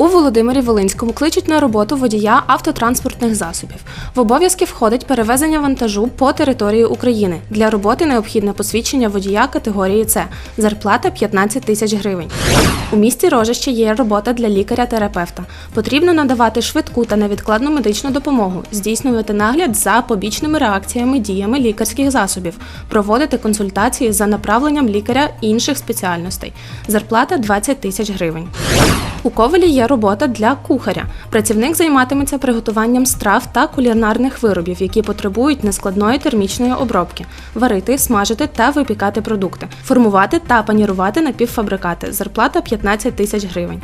У Володимирі Волинському кличуть на роботу водія автотранспортних засобів. В обов'язки входить перевезення вантажу по території України. Для роботи необхідне посвідчення водія категорії С. Зарплата 15 тисяч гривень. У місті Рожище є робота для лікаря-терапевта. Потрібно надавати швидку та невідкладну медичну допомогу, здійснювати нагляд за побічними реакціями діями лікарських засобів, проводити консультації за направленням лікаря інших спеціальностей. Зарплата 20 тисяч гривень. У Ковалі є робота для кухаря. Працівник займатиметься приготуванням страв та кулінарних виробів, які потребують нескладної термічної обробки, варити, смажити та випікати продукти, формувати та панірувати напівфабрикати. Зарплата 15 тисяч гривень.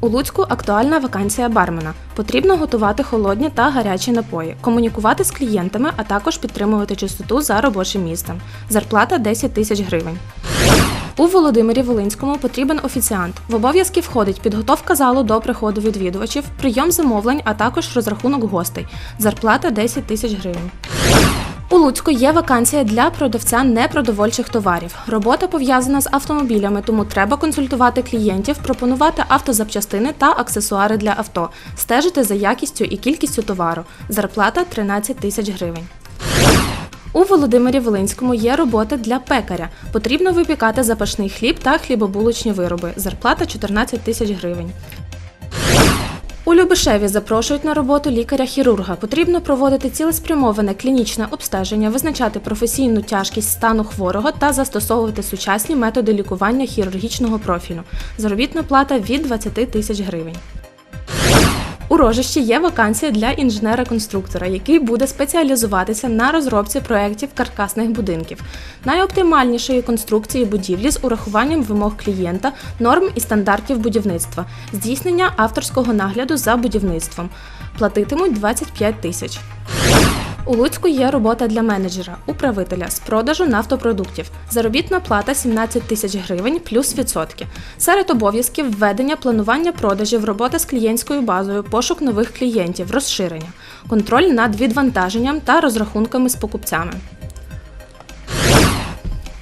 У Луцьку актуальна вакансія бармена. Потрібно готувати холодні та гарячі напої, комунікувати з клієнтами, а також підтримувати чистоту за робочим місцем. Зарплата 10 тисяч гривень. У Володимирі Волинському потрібен офіціант. В обов'язки входить підготовка залу до приходу відвідувачів, прийом замовлень, а також розрахунок гостей. Зарплата 10 тисяч гривень. У Луцьку є вакансія для продавця непродовольчих товарів. Робота пов'язана з автомобілями, тому треба консультувати клієнтів, пропонувати автозапчастини та аксесуари для авто, стежити за якістю і кількістю товару. Зарплата 13 тисяч гривень. У Володимирі Волинському є робота для пекаря. Потрібно випікати запашний хліб та хлібобулочні вироби. Зарплата 14 тисяч гривень. У Любишеві запрошують на роботу лікаря-хірурга. Потрібно проводити цілеспрямоване клінічне обстеження, визначати професійну тяжкість стану хворого та застосовувати сучасні методи лікування хірургічного профілю. Заробітна плата від 20 тисяч гривень. У Рожищі є вакансія для інженера-конструктора, який буде спеціалізуватися на розробці проєктів каркасних будинків, найоптимальнішої конструкції будівлі з урахуванням вимог клієнта, норм і стандартів будівництва, здійснення авторського нагляду за будівництвом. Платитимуть 25 тисяч. У Луцьку є робота для менеджера, управителя з продажу нафтопродуктів. Заробітна плата 17 тисяч гривень плюс відсотки. Серед обов'язків введення планування продажів, робота з клієнтською базою, пошук нових клієнтів, розширення, контроль над відвантаженням та розрахунками з покупцями.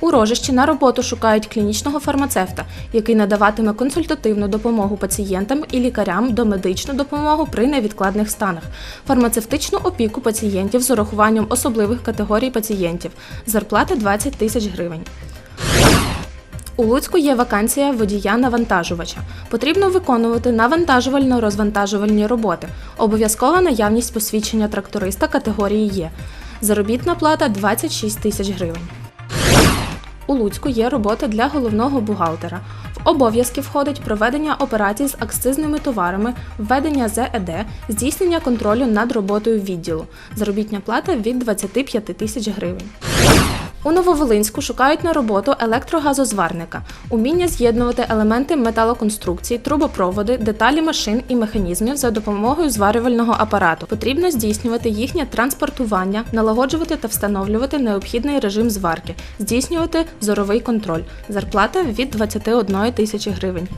У Рожищі на роботу шукають клінічного фармацевта, який надаватиме консультативну допомогу пацієнтам і лікарям домедичну допомогу при невідкладних станах, фармацевтичну опіку пацієнтів з урахуванням особливих категорій пацієнтів. Зарплата 20 тисяч гривень. У Луцьку є вакансія водія-навантажувача. Потрібно виконувати навантажувально-розвантажувальні роботи. Обов'язкова наявність посвідчення тракториста категорії Є. Заробітна плата 26 тисяч гривень. У Луцьку є робота для головного бухгалтера. В обов'язки входить проведення операцій з акцизними товарами, введення ЗЕД, здійснення контролю над роботою відділу. Заробітня плата від 25 тисяч гривень. У Нововолинську шукають на роботу електрогазозварника, уміння з'єднувати елементи металоконструкцій, трубопроводи, деталі машин і механізмів за допомогою зварювального апарату. Потрібно здійснювати їхнє транспортування, налагоджувати та встановлювати необхідний режим зварки, здійснювати зоровий контроль. Зарплата від 21 тисячі гривень.